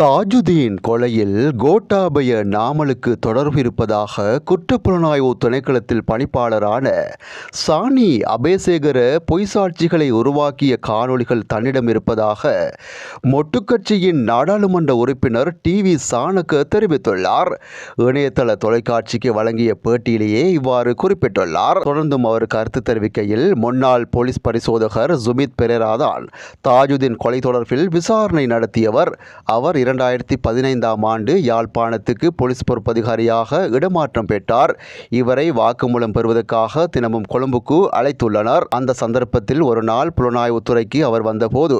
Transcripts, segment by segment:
தாஜுதீன் கொலையில் கோட்டாபய நாமலுக்கு தொடர்பு இருப்பதாக குற்றப்புலனாய்வு திணைக்களத்தில் பணிப்பாளரான சாணி அபேசேகர பொய் சாட்சிகளை உருவாக்கிய காணொளிகள் தன்னிடம் இருப்பதாக மொட்டுக்கட்சியின் நாடாளுமன்ற உறுப்பினர் டி வி சாணக்க தெரிவித்துள்ளார். இணையதள தொலைக்காட்சிக்கு வழங்கிய பேட்டியிலேயே இவ்வாறு குறிப்பிட்டுள்ளார். தொடர்ந்தும் அவர் கருத்து தெரிவிக்கையில் முன்னாள் போலீஸ் பரிசோதகர் சுமித் பெரேராதான் தாஜுதீன் கொலை தொடர்பில் விசாரணை நடத்தியவர். அவர் இரண்டாயிரத்தி பதினைந்தாம் ஆண்டு யாழ்ப்பாணத்துக்கு போலீஸ் பொறுப்பதிகாரியாக இடமாற்றம் பெற்றார். இவரை வாக்குமூலம் பெறுவதற்காக தினமும் கொழும்புக்கு அழைத்துள்ளனர். அந்த சந்தர்ப்பத்தில் ஒரு நாள் புலனாய்வுத்துறைக்கு அவர் வந்தபோது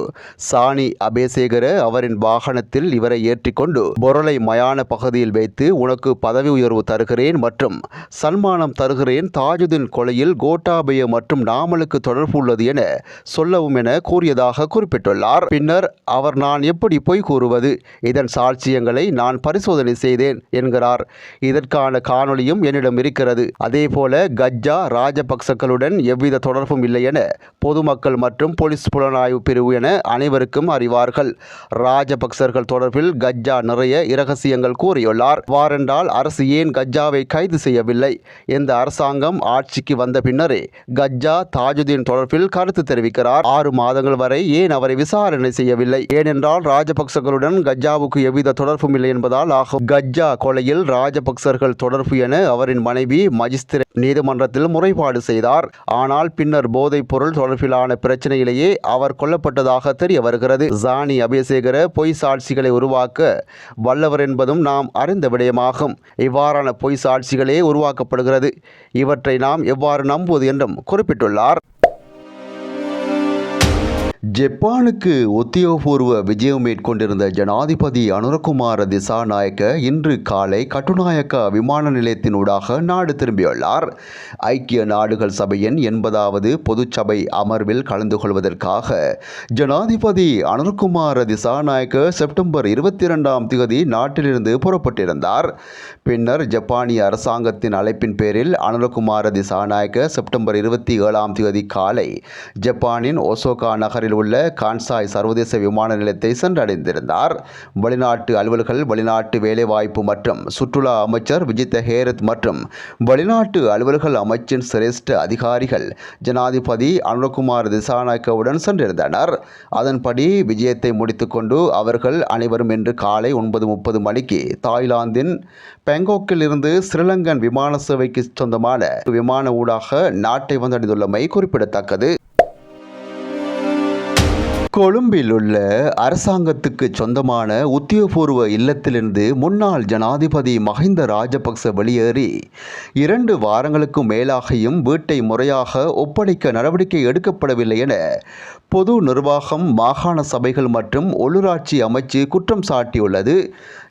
சாணி அபேசேகர அவரின் வாகனத்தில் இவரை ஏற்றிக்கொண்டு பொருளை மயான பகுதியில் வைத்து உனக்கு பதவி உயர்வு தருகிறேன் மற்றும் சன்மானம் தருகிறேன். தாஜுதீன் கொலையில் கோட்டாபய மற்றும் நாமலுக்கு தொடர்பு உள்ளது என சொல்லவும் என கூறியதாக குறிப்பிட்டுள்ளார். பின்னர் அவர் நான் எப்படி பொய் கூறுவது? இதன் சாட்சியங்களை நான் பரிசோதனை செய்தேன் என்கிறார். இதற்கான காணொளியும் என்னிடம் இருக்கிறது. அதேபோல கஜ்ஜா ராஜபக்சக்களுடன் எவ்வித தொடர்பும் இல்லை என பொதுமக்கள் மற்றும் போலீஸ் புலனாய்வு பிரிவு என அனைவருக்கும் அறிவார்கள். ராஜபக்சர்கள் தொடர்பில் கஜ்ஜா நிறைய இரகசியங்கள் கூறியுள்ளார். வாரென்றால் அரசு ஏன் கஜ்ஜாவை கைது செய்யவில்லை? இந்த அரசாங்கம் ஆட்சிக்கு வந்த பின்னரே கஜ்ஜா தாஜுதீன் தொடர்பில் கருத்து தெரிவிக்கிறார். ஆறு மாதங்கள் வரை ஏன் அவரை விசாரணை செய்யவில்லை? ஏனென்றால் ராஜபக்சர்களுடன் இந்தியாவுக்கு எவ்வித தொடர்பும் இல்லை என்பதால் ஆகும் கஜ்ஜா கொலையில் ராஜபக்சர்கள் தொடர்பு என அவரின் மனைவி மஜிஸ்திர நீதிமன்றத்தில் முறைப்பாடு செய்தார். ஆனால் பின்னர் போதைப் பொருள் தொடர்பிலான பிரச்சனையிலேயே அவர் கொல்லப்பட்டதாக தெரிய வருகிறது. ஜானி அபயசேகர பொய் சாட்சிகளை உருவாக்க வல்லவர் என்பதும் நாம் அறிந்த விடயமாகும். இவ்வாறான பொய் சாட்சிகளே உருவாக்கப்படுகிறது. இவற்றை நாம் எவ்வாறு நம்புவது என்றும் குறிப்பிட்டுள்ளார். ஜப்பானுக்கு உத்தியோகபூர்வ விஜயம் மேற்கொண்டிருந்த ஜனாதிபதி அனுரகுமார திசாநாயக்க இன்று காலை கட்டுநாயக்க விமான நிலையத்தினூடாக நாடு திரும்பியுள்ளார். ஐக்கிய நாடுகள் சபையின் எண்பதாவது பொதுச்சபை அமர்வில் கலந்து கொள்வதற்காக ஜனாதிபதி அனுரகுமார திசாநாயக்க செப்டம்பர் இருபத்தி இரண்டாம் தேதி நாட்டிலிருந்து புறப்பட்டிருந்தார். பின்னர் ஜப்பானிய அரசாங்கத்தின் அழைப்பின் பேரில் அனுரகுமார திசாநாயக்க செப்டம்பர் இருபத்தி ஏழாம் தேதி காலை ஜப்பானின் ஒசோகா நகரில் உள்ள கான்சாய் சர்வதேச விமான நிலையத்தை சென்றடைந்திருந்தார். வெளிநாட்டு அலுவல்கள் வெளிநாட்டு வேலைவாய்ப்பு மற்றும் சுற்றுலா அமைச்சர் விஜித்த ஹேரத் மற்றும் வெளிநாட்டு அலுவல்கள் அமைச்சின் சிரேஷ்ட அதிகாரிகள் ஜனாதிபதி அனுரகுமார் திசாநாயக்கவுடன் சென்றிருந்தனர். அதன்படி விஜயத்தை முடித்துக்கொண்டு அவர்கள் அனைவரும் இன்று காலை ஒன்பது முப்பது மணிக்கு தாய்லாந்தின் பெங்கோக்கில் இருந்து ஸ்ரீலங்கன் விமான சேவைக்கு சொந்தமான விமான ஊடாக நாட்டை வந்தடைந்துள்ளமை குறிப்பிடத்தக்கது. கொழும்பில் உள்ள அரசாங்கத்துக்கு சொந்தமான உத்தியோகபூர்வ இல்லத்திலிருந்து முன்னாள் ஜனாதிபதி மஹிந்த ராஜபக்ச வெளியேறி இரண்டு வாரங்களுக்கு மேலாகியும் வீட்டை முறையாக ஒப்படைக்க நடவடிக்கை எடுக்கப்படவில்லை என பொது நிர்வாகம் மாகாண சபைகள் மற்றும் உள்ளூராட்சி அமைச்சு குற்றம் சாட்டியுள்ளது.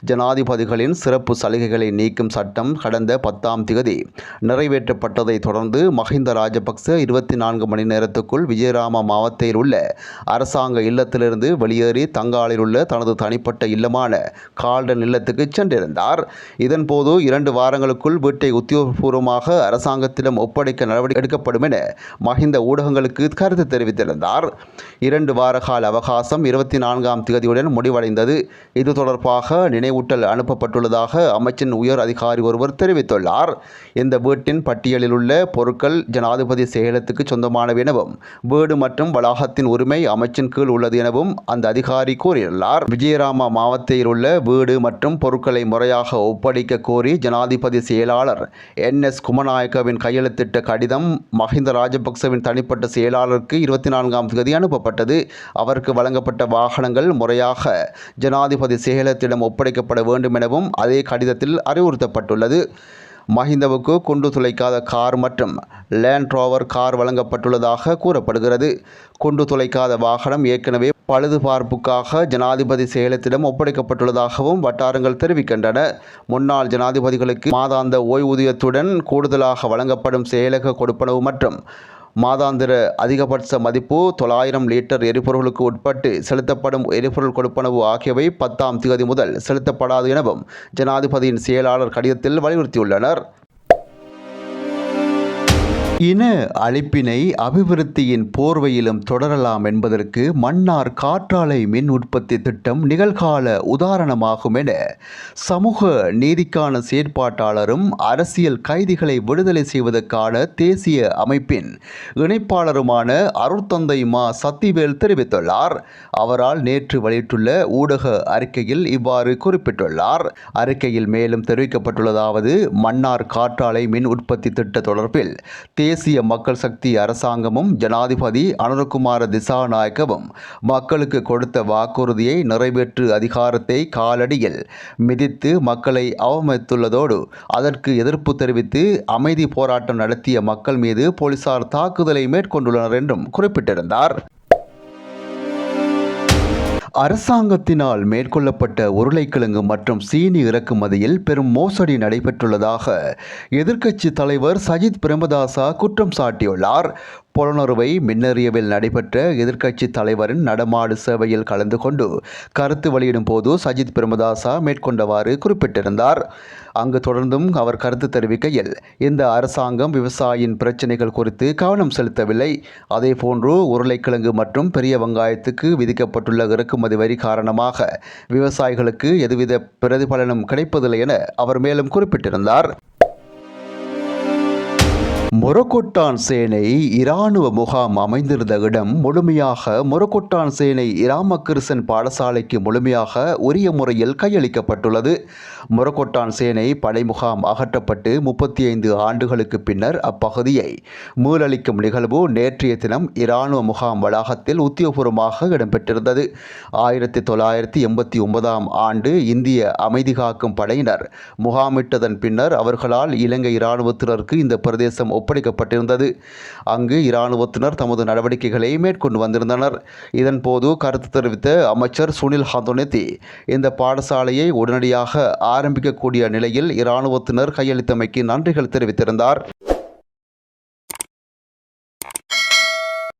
ஜனாதிபதிகளின் சிறப்பு சலுகைகளை நீக்கும் சட்டம் கடந்த பத்தாம் திகதி. நிறைவேற்றப்பட்டதை தொடர்ந்து மஹிந்த ராஜபக்ச இருபத்தி நான்கு மணி நேரத்துக்குள் விஜயராம மாவட்டத்தில் உள்ள அரசாங்க இல்லத்திலிருந்து வெளியேறி தங்காலில் உள்ள தனது தனிப்பட்ட இல்லமான கால்டன் இல்லத்துக்கு சென்றிருந்தார். இதன்போது இரண்டு வாரங்களுக்குள் வீட்டை உத்தியோகபூர்வமாக அரசாங்கத்திடம் ஒப்படைக்க நடவடிக்கை எடுக்கப்படும் என மஹிந்த ஊடகங்களுக்கு கருத்து தெரிவித்திருந்தார். இரண்டு வார கால அவகாசம் இருபத்தி நான்காம் தேதியுடன் முடிவடைந்தது. இது தொடர்பாக நினைவு நினைவூட்டல் அனுப்பப்பட்டுள்ளதாக அமைச்சின் உயர் அதிகாரி ஒருவர் தெரிவித்துள்ளார். இந்த வீட்டின் பட்டியலில் உள்ள பொருட்கள் ஜனாதிபதி செயலத்துக்கு சொந்தமானவை எனவும் வீடு மற்றும் வளாகத்தின் உரிமை அமைச்சின் கீழ் உள்ளது எனவும் அந்த அதிகாரி கூறியுள்ளார். விஜயராமா மாவட்டத்தில் உள்ள வீடு மற்றும் பொருட்களை முறையாக ஒப்படைக்க கோரி ஜனாதிபதி செயலாளர் என். எஸ். குமநாயக்கவின் கையெழுத்திட்ட கடிதம் மஹிந்த ராஜபக்சவின் தனிப்பட்ட செயலாளருக்கு இருபத்தி நான்காம் தேதி அனுப்பப்பட்டது. அவருக்கு வழங்கப்பட்ட வாகனங்கள் முறையாக ஜனாதிபதி செயலத்திடம் ஒப்படைக்க ஒப்படைக்கப்பட வேண்டும் எனவும் அதே கடிதத்தில் அறிவுறுத்தப்பட்டுள்ளது. மஹிந்தவுக்கு குண்டு துளைக்காத கார் மற்றும் லேண்ட் ரோவர் கார் வழங்கப்பட்டுள்ளதாக கூறப்படுகிறது. குண்டு துளைக்காத வாகனம் ஏற்கனவே பழுதுபார்ப்புக்காக ஜனாதிபதி செயலத்திடம் ஒப்படைக்கப்பட்டுள்ளதாகவும் வட்டாரங்கள் தெரிவிக்கின்றன. முன்னாள் ஜனாதிபதிகளுக்கு மாதாந்த ஓய்வூதியத்துடன் கூடுதலாக வழங்கப்படும் செயலக கொடுப்பனவு மற்றும் மாதாந்திர அதிகபட்ச மதிப்பு தொள்ளாயிரம் லிட்டர் எரிபொருளுக்கு உட்பட்டு செலுத்தப்படும் எரிபொருள் கொடுப்பனவு ஆகியவை பத்தாம் தேதி முதல் செலுத்தப்படாது எனவும் ஜனாதிபதியின் செயலாளர் கடிதத்தில் வலியுறுத்தியுள்ளனர். இன அழிப்பினை அபிவிருத்தியின் போர்வையிலும் தொடரலாம் என்பதற்கு மன்னார் காற்றாலை மின் உற்பத்தி திட்டம் நிகழ்கால உதாரணமாகும் என சமூக நீதிக்கான செயற்பாட்டாளரும் அரசியல் கைதிகளை விடுதலை செய்வதற்கான தேசிய அமைப்பின் இணைப்பாளருமான அருட்தந்தை மா சத்திவேல் தெரிவித்துள்ளார். அவரால் நேற்று வெளியிட்டுள்ள ஊடக அறிக்கையில் இவ்வாறு குறிப்பிட்டுள்ளார். அறிக்கையில் மேலும் தெரிவிக்கப்பட்டுள்ளதாவது மன்னார் காற்றாலை மின் உற்பத்தி திட்ட தொடர்பில் தேசிய மக்கள் சக்தி அரசாங்கமும் ஜனாதிபதி அனுரகுமார திசாநாயக்கவும் மக்களுக்கு கொடுத்த வாக்குறுதியை நிறைவேற்று அதிகாரத்தை காலடியில் மிதித்து மக்களை அவமதித்துள்ளதோடு அதற்கு எதிர்ப்பு தெரிவித்து அமைதி போராட்டம் நடத்திய மக்கள் மீது போலீசார் தாக்குதலை மேற்கொண்டுள்ளனர் என்றும் குறிப்பிட்டிருந்தார். அரசாங்கத்தினால் மேற்கொள்ளப்பட்ட உருளைக்கிழங்கு மற்றும் சீனி இறக்குமதியில் பெரும் மோசடி நடைபெற்றுள்ளதாக எதிர்க்கட்சி தலைவர் சஜித் பிரேமதாசா குற்றம் சாட்டியுள்ளார். புலனறுவை மின்னறியவில் நடைபெற்ற எதிர்க்கட்சி தலைவரின் நடமாடு சேவையில் கலந்து கொண்டு கருத்து வெளியிடும் போது சஜித் பிரேமதாசா மேற்கொண்டவாறு குறிப்பிட்டிருந்தார். அங்கு தொடர்ந்தும் அவர் கருத்து தெரிவிக்கையில் இந்த அரசாங்கம் விவசாயியின் பிரச்சினைகள் குறித்து கவனம் செலுத்தவில்லை. அதேபோன்று உருளைக்கிழங்கு மற்றும் பெரிய வெங்காயத்துக்கு விதிக்கப்பட்டுள்ள இறக்குமதி வரி காரணமாக விவசாயிகளுக்கு எதுவித பிரதிபலனும் கிடைப்பதில்லை என அவர் மேலும் குறிப்பிட்டிருந்தார். மொரக்கொட்டான் சேனை இராணுவ முகாம் அமைந்திருந்த இடம் முழுமையாக மொரக்கொட்டான் சேனை இராமகிருஷ்ணன் பாடசாலைக்கு முழுமையாக உரிய முறையில் கையளிக்கப்பட்டுள்ளது. மொரக்கொட்டான் சேனை படை முகாம் அகற்றப்பட்டு முப்பத்தி ஐந்து ஆண்டுகளுக்கு பின்னர் அப்பகுதியை மீளளிக்கும் நிகழ்வு நேற்றைய தினம் இராணுவ முகாம் வளாகத்தில் உத்தியோகபூர்வமாக இடம்பெற்றிருந்தது. ஆயிரத்தி தொள்ளாயிரத்தி எண்பத்தி ஒன்பதாம் ஆண்டு இந்திய அமைதி காக்கும் படையினர் முகாமிட்டதன் பின்னர் அவர்களால் இலங்கை இராணுவத்தினருக்கு இந்த பிரதேசம் ஒப்படைக்கப்பட்டிருந்தது. அங்கு இராணுவத்தினர் தமது நடவடிக்கைகளை மேற்கொண்டு வந்திருந்தனர். இதன்போது கருத்து தெரிவித்த அமைச்சர் சுனில் ஹந்தோனெத்தி இந்த பாடசாலையை உடனடியாக ஆரம்பிக்கக்கூடிய நிலையில் இராணுவத்தினர் கையளித்தமைக்கு நன்றிகள் தெரிவித்திருந்தார்.